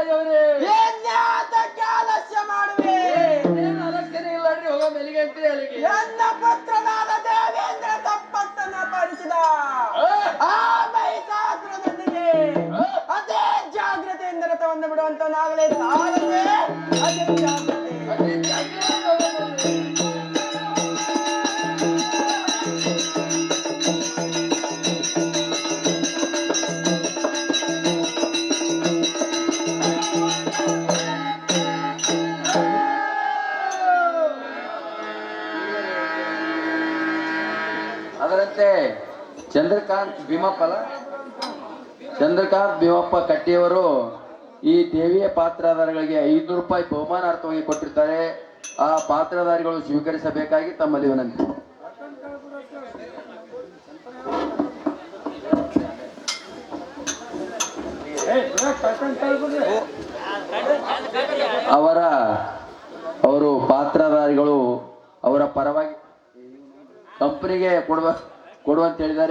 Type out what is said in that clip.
ರಾಜವರೇ ಏನ್ಯಾತಕ್ಕೆ ಆಲಸ್ಯ ಮಾಡುವೆ. ಅಲಕ್ಷಣೆ ಇಲ್ಲ ರೀ ಹೋಗೋ ಅಂತ ಅಲ್ಲಿಗೆ. ನನ್ನ ಪುತ್ರನಾದ ದೇವೇಂದ್ರ ತಪ್ಪತ್ತನ್ನ ಪರಿಸಿದ ಆ. ಮಹಿಷಾಸುರನೊಂದಿಗೆ ಅದೇ ಜಾಗ್ರತೆಯಿಂದ ರಥವನ್ನು ಬಿಡುವಂತನಾಗಲೇ ನಾಗಲೇ ಜಾಗ್ರತೆ. ಅದೇ ಅದರಂತೆ ಚಂದ್ರಕಾಂತ್ ಭೀಮಪ್ಪಲ. ಚಂದ್ರಕಾಂತ್ ಭೀಮಪ್ಪ ಕಟ್ಟಿಯವರು ಈ ದೇವಿಯ ಪಾತ್ರಧಾರಿಗಳಿಗೆ ಐನೂರು ರೂಪಾಯಿ ಬಹುಮಾನಾರ್ಥವಾಗಿ ಕೊಟ್ಟಿರ್ತಾರೆ. ಆ ಪಾತ್ರಧಾರಿಗಳು ಸ್ವೀಕರಿಸಬೇಕಾಗಿ ತಮ್ಮಲ್ಲಿ ವಿನಂತಿ. ಅವರ, ಅವರು ಪಾತ್ರಧಾರಿಗಳು ಅವರ ಪರವಾಗಿ ಕಂಪನಿಗೆ ಕೊಡುವ ಕೊಡುವಂತ ಹೇಳಿದ್ದಾರೆ.